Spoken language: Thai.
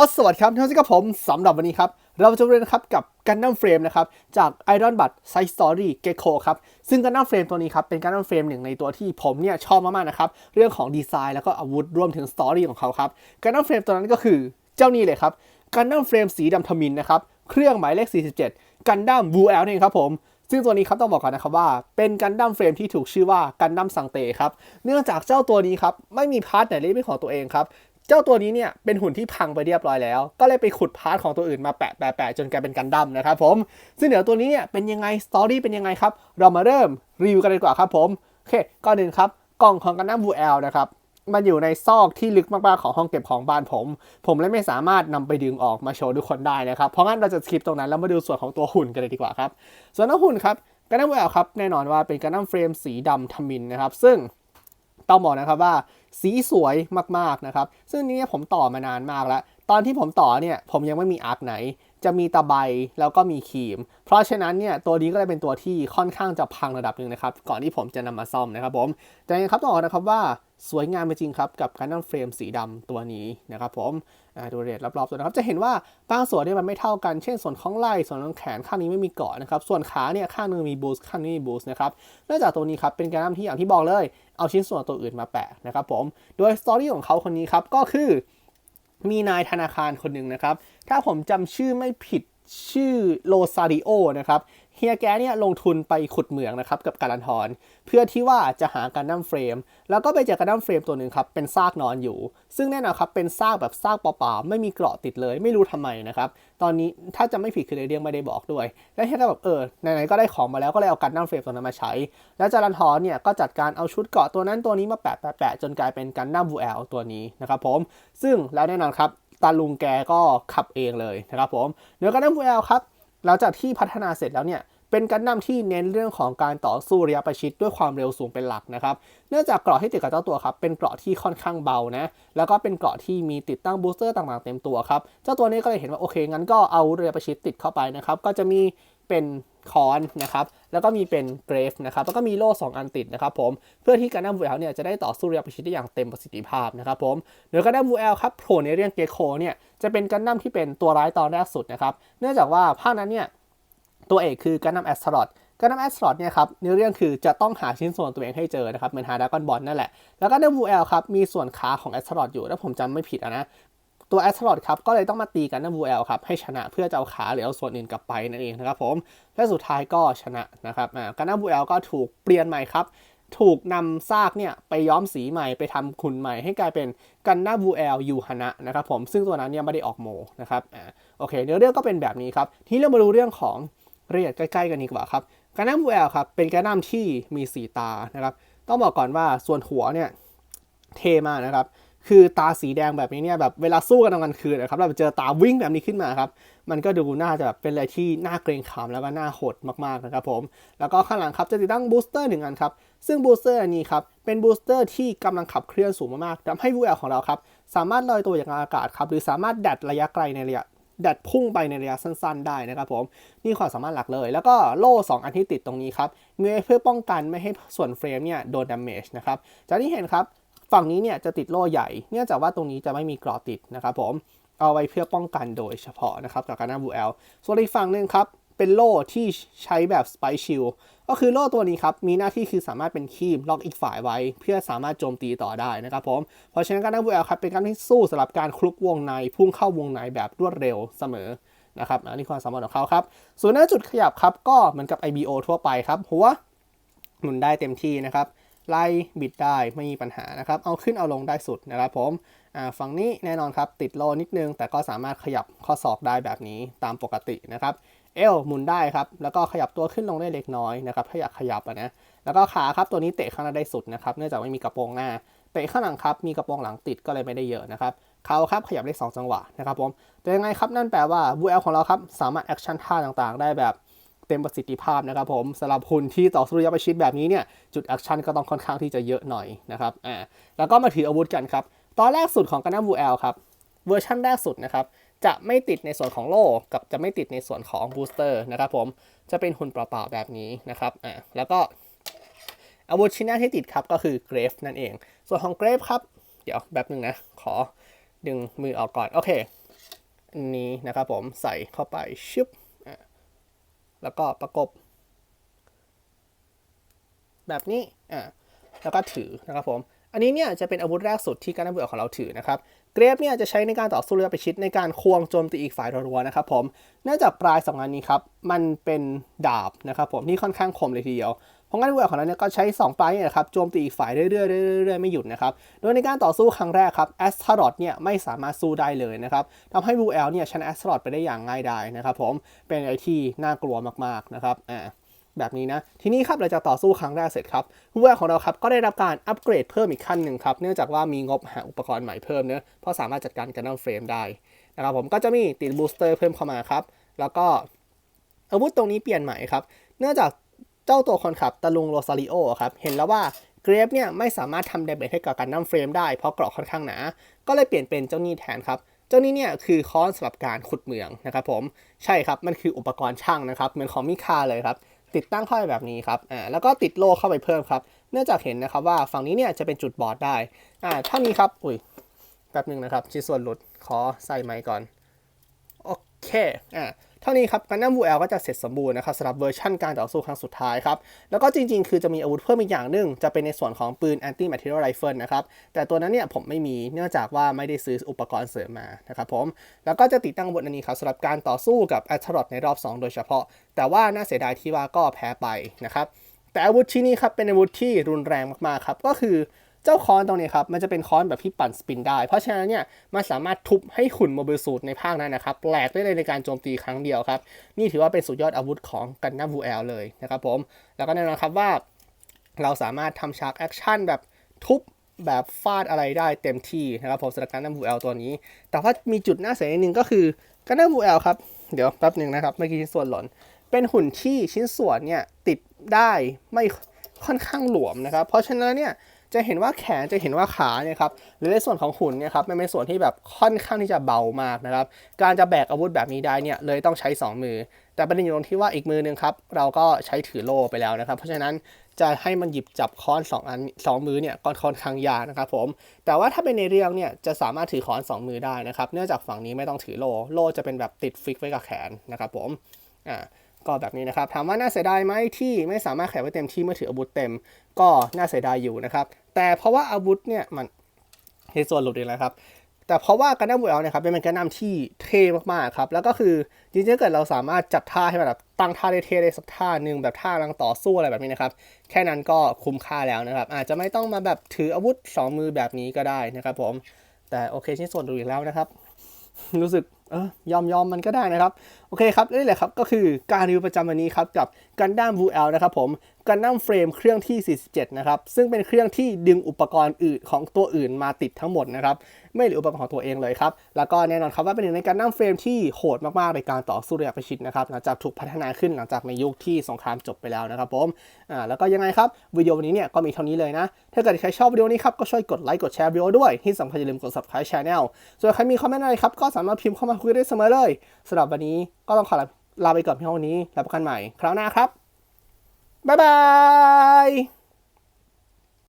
อสวัสดีครับท่านผู้ชมกับผมสำหรับวันนี้ครับ เราจะเรียนครับกับ Gundam Frame นะครับจาก Iron b u t Side Story Gecko ครับซึ่ง Gundam Frame ตัวนี้ครับเป็น Gundam Frame หนึ่งในตัวที่ผมเนี่ยชอบมากๆนะครับเรื่องของดีไซน์แล้วก็อาวุธรวมถึงสตอรี่ของเขาครับ Gundam Frame ตัวนั้นก็คือเจ้านี้เลยครับ Gundam Frame สีดำทมินนะครับเครื่องหมายเลข 47 Gundam v u l นี่เองครับผมซึ่งตัวนี้ครับต้องบอกก่อนนะครับว่าเป็นกันดั้มเฟรมที่ถูกชื่อว่ากันดั้มสังเตครับเนื่องจากเจ้าตัวนี้ครับไม่มีพาร์ทไหนเล่นเป็นของตัวเองครับ เจ้าตัวนี้เนี่ยเป็นหุ่นที่พังไปเรียบร้อยแล้ว ก็เลยไปขุดพาร์ทของตัวอื่นมาแปะแปะแปะจนกลายเป็นกันดั้มนะครับผมซึ่งเดี๋ยวตัวนี้เนี่ยเป็นยังไงสตอรี่เป็นยังไงครับ เรามาเริ่มรีวิวกันเลยดีกว่าครับผมโอเคก่อนอื่นครับกล่องของกันดั้มบูเอลนะครับมันอยู่ในซอกที่ลึกมากๆของห้องเก็บของบ้านผม ผมเลยไม่สามารถนำไปดึงออกมาโชว์ทุกคนได้นะครับ เพราะงั้นเราจะสคิปตรงนั้นแล้วมาดูส่วนของตัวหุ่นกันเลยดีกว่าครับ ส่วนน้องหุ่นครับกันดั้มบูเอลครับแน่นอนว่าเป็นกันดั้มเฟรมสีดำทมินนะครับ ซึ่งต้องบอกนะครับว่าสีสวยมากๆนะครับ ซึ่งนี่ผมต่อมานานมากแล้ว ตอนที่ผมต่อเนี่ยผมยังไม่มีอาร์คไหน จะมีตะไบแล้วก็มีครีม เพราะฉะนั้นเนี่ยตัวนี้ก็เลยเป็นตัวที่ค่อนข้างจะพังระดับหนึ่งนะครับ ก่อนที่ผมจะนำมาซ่อมนะครับผมแต่ยังครับต้องบอกนะครับว่าสวยงามจริงครับกับการนั่งเฟรมสีดำตัวนี้นะครับผม ดูเรทรอบๆตัวนะครับ จะเห็นว่าบางส่วนเนี่ยมันไม่เท่ากัน เช่นส่วนของไหล่ ส่วนของแขนข้างนี้ไม่มีเกาะนะครับ ส่วนขาเนี่ยข้างนึงมีบูสข้างนี้มีบูสนะครับ เนื่องจากตัวนี้ครับเป็นการนำที่อย่างที่บอกเลย เอาชิ้นส่วนตัวอื่นมาแปะนะครับผม โดยสตอรี่ของเขาคนนี้ครับก็คือมีนายธนาคารคนหนึ่งนะครับ ถ้าผมจำชื่อไม่ผิดชื่อโลซาริโอนะครับ เฮียแกเนี่ยลงทุนไปขุดเหมืองนะครับกับการันทอนเพื่อที่ว่าจะหาการดั้มเฟรม แล้วก็ไปเจอการดั้มเฟรมตัวหนึ่งครับเป็นซากนอนอยู่ ซึ่งแน่นอนครับเป็นซากแบบซากเปล่าๆไม่มีเกราะติดเลย ไม่รู้ทำไมนะครับตอนนี้ถ้าจะไม่ผิดคือเรเดียงไม่ได้บอกด้วย แล้วเฮียก็แบบเออไหนๆก็ได้ของมาแล้วก็เลยเอาการดั้มเฟรมตัวนั้นมาใช้ แล้วจารันทอนเนี่ยก็จัดการเอาชุดเกราะตัวนั้นตัวนี้มาแปะแปะจนกลายเป็นกันดั้มบูแอลตัวนี้นะครับผมซึ่งแล้วแน่นอนครับตาลุงแกก็ขับเองเลยนะครับผมเนื้อกันดั้ม VL ครับ หลังจากที่พัฒนาเสร็จแล้วเนี่ยเป็นกันดั้มที่เน้นเรื่องของการต่อสู้ระยะประชิดด้วยความเร็วสูงเป็นหลักนะครับ เนื่องจากเกราะที่ติดกับเจ้าตัวครับเป็นเกราะที่ค่อนข้างเบานะ แล้วก็เป็นเกราะที่มีติดตั้งบูสเตอร์ต่างๆเต็มตัวครับ เจ้าตัวนี้ก็เลยเห็นว่าโอเคงั้นก็เอาระยะประชิดติดเข้าไปนะครับ ก็จะมี เป็นคอนนะครับแล้วก็มีเป็นเกรฟนะครับแล้วก็มีโล่2อันติดนะครับผมเพื่อที่การดัม VL เนี่ยจะได้ต่อสู้ระยะประชิดได้อย่างเต็มประสิทธิภาพนะครับผมโดยการดั้ม VL ครับโผล่ในเรื่องเกโคเนี่ยจะเป็นกันดั้มที่เป็นตัวร้ายตอนแรกสุดนะครับเนื่องจากว่าภาคนั้นเนี่ยตัวเอกคือกันดั้มแอสตรอดกันดั้มแอสตรอดเนี่ยครับในเรื่องคือจะต้องหาชิ้นส่วนตัวเองให้เจอนะครับเหมือนหาดากอนบอลนั่นแหละแล้วก็ดั้ม VL ครับมีส่วนขาของแอสตรอดอยู่ถ้าผมจำไม่ผิดอะนะ ตัวแอสตรอดครับก็เลยต้องมาตีกันดั้ม VL ครับให้ชนะเพื่อจะเอาขาหรือเอาส่วนอื่นกลับไปนั่นเองนะครับผมและสุดท้ายก็ชนะนะครับอ่ากันดั้ม VL ก็ถูกเปลี่ยนใหม่ครับถูกนำซากเนี่ยไปย้อมสีใหม่ไปทำขุนใหม่ให้กลายเป็นกันนาบูเอลยูฮานะนะครับผมซึ่งตัวนั้นเนี่ยไม่ได้ออกโมนะครับอ่าโอเคเนื้อเรื่องก็เป็นแบบนี้ครับทีนี้เรามาดูเรื่องของรายละเอียดใกล้ๆกันดีกว่าครับกันนาบูเอลครับเป็นกันดั้มที่มีสีตานะครับต้องบอกก่อนว่าส่วนหัวเนี่ยเทมากนะครับ คือตาสีแดงแบบนี้เนี่ยแบบเวลาสู้กันตอนกลางคืนนะครับเราเจอตาวิ่งแบบนี้ขึ้นมาครับมันก็ดูน่าจะแบบเป็นอะไรที่น่าเกรงขามแล้วก็น่าโหดมากๆนะครับผมแล้วก็ข้างหลังครับจะติดตั้งบูสเตอร์หนึ่งอันครับซึ่งบูสเตอร์อันนี้ครับเป็นบูสเตอร์ที่กำลังขับเคลื่อนสูงมากๆทำให้วูแอลของเราครับสามารถลอยตัวอย่างอากาศครับหรือสามารถดัดระยะไกลในระยะดัดพุ่งไปในระยะสั้น ๆ ได้นะครับผมนี่ความสามารถหลักเลย แล้วก็โล่ 2 อันที่ติดตรงนี้ครับมีไว้เพื่อป้องกันไม่ให้ส่วนเฟรมเนี่ยโดนดาเมจนะครับจากที่เห็นครับ ฝั่งนี้เนี่ยจะติดโล่ใหญ่เนื่องจากว่าตรงนี้จะไม่มีกรอติดนะครับผมเอาไว้เพื่อป้องกันโดยเฉพาะนะครับกับการนาบูเอลส่วนอีกฝั่งหนึ่งครับเป็นโล่ที่ใช้แบบสไปชิลก็คือโล่ตัวนี้ครับ มีหน้าที่คือสามารถเป็นคีมล็อกอีกฝ่ายไว้ เพื่อสามารถโจมตีต่อได้นะครับผม เพราะฉะนั้นการนาบูเอลครับเป็นการที่สู้สำหรับการคลุกวงใน พุ่งเข้าวงในแบบรวดเร็วเสมอนะครับอันนี้ความสามารถของเขาครับ ส่วนหน้าจุดขยับครับ ก็เหมือนกับ IBO ทั่วไปครับหัวหมุนได้เต็มที่นะครับ ไล่บิดได้ไม่มีปัญหานะครับ เอาขึ้นเอาลงได้สุดนะครับผมฝั่งนี้แน่นอนครับติดโลนิดนึง แต่ก็สามารถขยับข้อศอกได้แบบนี้ตามปกตินะครับเอวหมุนได้ครับแล้วก็ขยับตัวขึ้นลงได้เล็กน้อยนะครับถ้าอยากขยับนะแล้วก็ขาครับตัวนี้เตะข้างหน้าได้สุดนะครับเนื่องจากไม่มีกระโปรงหน้าเตะข้างหลังครับมีกระโปรงหลังติดก็เลยไม่ได้เยอะนะครับเขาครับขยับได้สองจังหวะนะครับผมแต่ยังไงครับนั่นแปลว่าบูเอลของเราครับสามารถแอคชั่นท่าต่างๆ ได้แบบ เต็มประสิทธิภาพนะครับผมสำหรับหุ่นที่ต่อสู้ระยะประชิดแบบนี้เนี่ยจุดแอคชั่นก็ต้องค่อนข้างที่จะเยอะหน่อยนะครับอ่าแล้วก็มาถืออาวุธกันครับ ตอนแรกสุดของกันดั้มบูเอลครับเวอร์ชันแรกสุดนะครับจะไม่ติดในส่วนของโล่กับจะไม่ติดในส่วนของบูสเตอร์นะครับผมจะเป็นหุ่นเปล่าๆแบบนี้นะครับอ่าแล้วก็อาวุธชิ้นแรกที่ติดครับก็คือเกรฟนั่นเอง ส่วนของเกรฟครับ เดี๋ยวแบบหนึ่งนะ ขอดึงมือออกก่อน โอเคนี้นะครับผมใส่เข้าไปชึบ แล้วก็ประกบ แบบนี้อ่าแล้วก็ถือนะครับผม อันนี้เนี่ยจะเป็นอาวุธแรกสุดที่การนับเบอของเราถือนะครับ เกรฟเนี่ยจะใช้ในการต่อสู้ระยะประชิดในการควงโจมตีอีกฝ่ายรัวๆนะครับผม เนื่องจากปลายสองอันนี้ครับ มันเป็นดาบนะครับผมที่ค่อนข้างคมเลยทีเดียวเพราะงั้นเวลของเราเนี่ยก็ใช้ 2 ปลายเนี่ยนะครับโจมตีอีกฝ่ายเรื่อยๆเรื่อยๆเรื่อยๆไม่หยุดนะครับ โดยในการต่อสู้ครั้งแรกครับแอสทารอดเนี่ยไม่สามารถสู้ได้เลยนะครับทำให้บูเอลเนี่ยชนะแอสทารอดไปได้อย่างง่ายดายนะครับผมเป็นไรที่น่ากลัวมากๆนะครับอ่าแบบนี้นะ ทีนี้ครับเราจะต่อสู้ครั้งแรกเสร็จครับผู้ว่าของเราครับก็ได้รับการอัปเกรดเพิ่มอีกขั้นหนึ่งครับ เนื่องจากว่ามีงบหาอุปกรณ์ใหม่เพิ่มเนอะเพราะสามารถจัดการกันดั้มเฟรมได้นะครับผมก็จะมีติดบูสเตอร์เพิ่มเข้ามาครับ แล้วก็อาวุธตรงนี้เปลี่ยนใหม่ครับ เนื่องจาก เจ้าตัวคนขับตะลุงโรซาริโอครับเห็นแล้วว่าเกรฟเนี่ยไม่สามารถทำเดเมจให้กับกันดั้มเฟรมได้เพราะเกราะค่อนข้างหนา ก็เลยเปลี่ยนเป็นเจ้านี่แทนครับเจ้านี้เนี่ยคือค้อนสำหรับการขุดเหมืองนะครับผมใช่ครับมันคืออุปกรณ์ช่างนะครับเหมือนของมิคาเลยครับติดตั้งเข้าไปแบบนี้ครับอ่าแล้วก็ติดโล่เข้าไปเพิ่มครับ เนื่องจากเห็นนะครับว่าฝั่งนี้เนี่ยจะเป็นจุดบอดได้อ่าเท่านี้ครับอุ้ยแป๊บหนึ่งนะครับชิ้นส่วนหลุดขอใส่ไมค์ก่อน โอเคอ่าเท่านี้ครับกันดั้มบูเอลก็จะเสร็จสมบูรณ์นะครับสำหรับเวอร์ชั่นการต่อสู้ครั้งสุดท้ายครับ แล้วก็จริงๆ คือจะมีอาวุธเพิ่มอีกอย่างหนึ่งจะเป็นในส่วนของปืน anti material rifle นะครับ แต่ตัวนั้นเนี่ยผมไม่มีเนื่องจากว่าไม่ได้ซื้ออุปกรณ์เสริมมานะครับผม แล้วก็จะติดตั้งอาวุธอันนี้ครับสำหรับการต่อสู้กับแอตทรอดในรอบ 2 โดยเฉพาะ แต่ว่าน่าเสียดายที่ว่าก็แพ้ไปนะครับแต่อาวุธชิ้นนี้ครับเป็นอาวุธที่รุนแรงมากๆครับก็คือ เจ้าค้อนตรงนี้ครับมันจะเป็นค้อนแบบที่ปั่นสปินได้ เพราะฉะนั้นเนี่ยมันสามารถทุบให้หุ่นโมบิลสูตในภาคนั้นนะครับแหลกได้เลยในการโจมตีครั้งเดียวครับ นี่ถือว่าเป็นสุดยอดอาวุธของกันนัมบูเอลเลยนะครับผม แล้วก็แน่นอนครับว่า เราสามารถทำฉากแอคชั่นแบบทุบแบบฟาดอะไรได้เต็มที่นะครับผมสำหรับการนัมบูเอลตัวนี้ แต่ว่ามีจุดน่าเสียนิดนึงก็คือการนัมบูเอลครับเดี๋ยวแป๊บหนึ่งนะครับเมื่อกี้ชิ้นส่วนหล่นเป็นหุ่นที่ชิ้นส่วนเนี่ยติดได้ไม่ค่อนข้างหลวมนะครับ เพราะฉะนั้นเนี่ย จะเห็นว่าแขนจะเห็นว่าขาเนี่ยครับหรือในส่วนของหุ่นเนี่ยครับมันเป็นส่วนที่แบบค่อนข้างที่จะเบามากนะครับการจะแบกอาวุธแบบนี้ได้เนี่ยเลยต้องใช้ 2 มือ แต่ประเด็นอยู่ตรงที่ว่าอีกมือหนึงครับเราก็ใช้ถือโล่ไปแล้วนะครับ เพราะฉะนั้นจะให้มันหยิบจับค้อนสองอันสองมือเนี่ยก็ค่อนข้างยากนะครับผมแต่ว่าถ้าเป็นในเรื่องเนี่ยจะสามารถถือค้อนสองมือได้นะครับเนื่องจากฝั่งนี้ไม่ต้องถือโล่โล่จะเป็นแบบติดฟิกไว้กับแขนนะครับผมอ่า ก็แบบนี้นะครับ ถามว่าน่าเสียดายไหมที่ไม่สามารถแขวนไว้เต็มที่เมื่อถืออาวุธเต็ม ก็น่าเสียดายอยู่นะครับ แต่เพราะว่าอาวุธเนี่ยมันเฮดส่วนหลุดเองแล้วครับแต่เพราะว่าการดั้มบูเอลเนี่ยครับเป็นการดั้มที่เท่มากๆครับ แล้วก็คือจริงๆถ้าเกิดเราสามารถจัดท่าให้มันแบบตั้งท่าได้เท่ได้สักท่าหนึ่งแบบท่ากำลังต่อสู้อะไรแบบนี้นะครับ แค่นั้นก็คุ้มค่าแล้วนะครับ อาจจะไม่ต้องมาแบบถืออาวุธสองมือแบบนี้ก็ได้นะครับผมแต่โอเคชิ้นส่วนดูอีกแล้วนะครับ รู้สึก เออยอมยอมมันก็ได้นะครับ โอเคครับนี่แหละครับ ก็คือการรีวิวประจำวันนี้ครับ กับกันดั้ม VL นะครับผม กันดั้มเฟรมเครื่องที่ 47 นะครับ ซึ่งเป็นเครื่องที่ดึงอุปกรณ์อื่นของตัวอื่นมาติดทั้งหมดนะครับ ไม่เหลืออุปกรณ์ของตัวเองเลยครับ แล้วก็แน่นอนครับว่าเป็นหนึ่งในการดั้มเฟรมที่โหดมากๆในการต่อสู้ระยะประชิดนะครับ หลังจากถูกพัฒนาขึ้นหลังจากในยุคที่สงครามจบไปแล้วนะครับผม อ่า แล้วก็ยังไงครับวิดีโอวันนี้เนี่ยก็มีเท่านี้เลยนะ ถ้าเกิดใครชอบวิดีโอนี้ครับก็ช่วยกดไลค์กดแชร์วิดีโอด้วย ที่สำคัญอย่าลืมกด subscribe channel ส่วนใครมีคอมเมนต์อะไรครับก็สามารถพิมพ์เข้ามาคุยได้เสมอเลยสำหรับวันนี้ก็ต้องขอลาไปก่อนเพียงเท่านี้แล้วพบกันใหม่ คราวหน้าครับ Bye-bye!